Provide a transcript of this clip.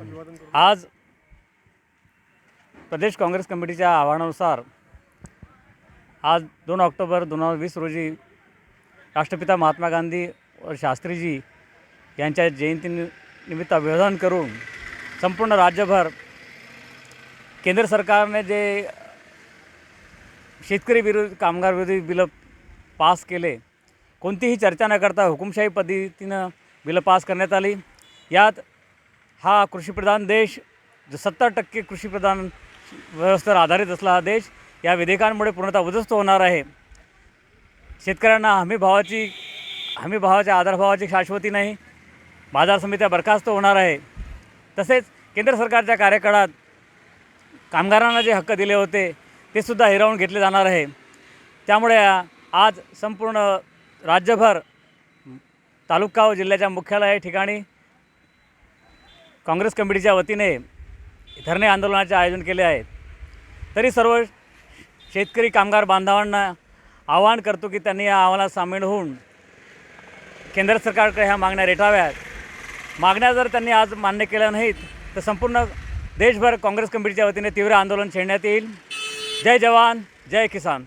आज प्रदेश काँग्रेस कमिटीच्या आव्हानानुसार आज दोन ऑक्टोबर दोन हजार वीस रोजी राष्ट्रपिता महात्मा गांधी व शास्त्रीजी यांच्या जयंती निमित्त अभिवादन करून संपूर्ण राज्यभर केंद्र सरकारने जे शेतकरी विरोधी कामगार विरोधी बिलं पास केले कोणतीही चर्चा न करता हुकुमशाही पद्धतीनं बिलं पास करण्यात आली. यात हा कृषीप्रधान देश जो सत्तर टक्के कृषीप्रधान व्यवस्थेवर आधारित असला हा देश या विधेयकांमुळे पूर्णतः उद्ध्वस्त होणार आहे. शेतकऱ्यांना हमी भावाची हमी भावाच्या आधारभावाची शाश्वती नाही. बाजार समित्या बरखास्त होणार आहे. तसेच केंद्र सरकारच्या कार्यकाळात कामगारांना जे हक्क दिले होते ते सुद्धा हिरावून घेतले जाणार आहे. त्यामुळे आज संपूर्ण राज्यभर तालुका व जिल्ह्याच्या मुख्यालय ठिकाणी काँग्रेस कमिटीच्या वतीने धरणे आंदोलनाचे आयोजन केले आहे. तरी सर्व शेतकरी कामगार बांधवांना आवाहन करतो की त्यांनी या आव्हानात सामील होऊन केंद्र सरकारकडे ह्या मागण्या रेटाव्यात मागण्या जर त्यांनी आज मान्य केल्या नाहीत तर संपूर्ण देशभर काँग्रेस कमिटीच्या वतीने तीव्र आंदोलन छेडण्यात येईल. जय जवान जय किसान.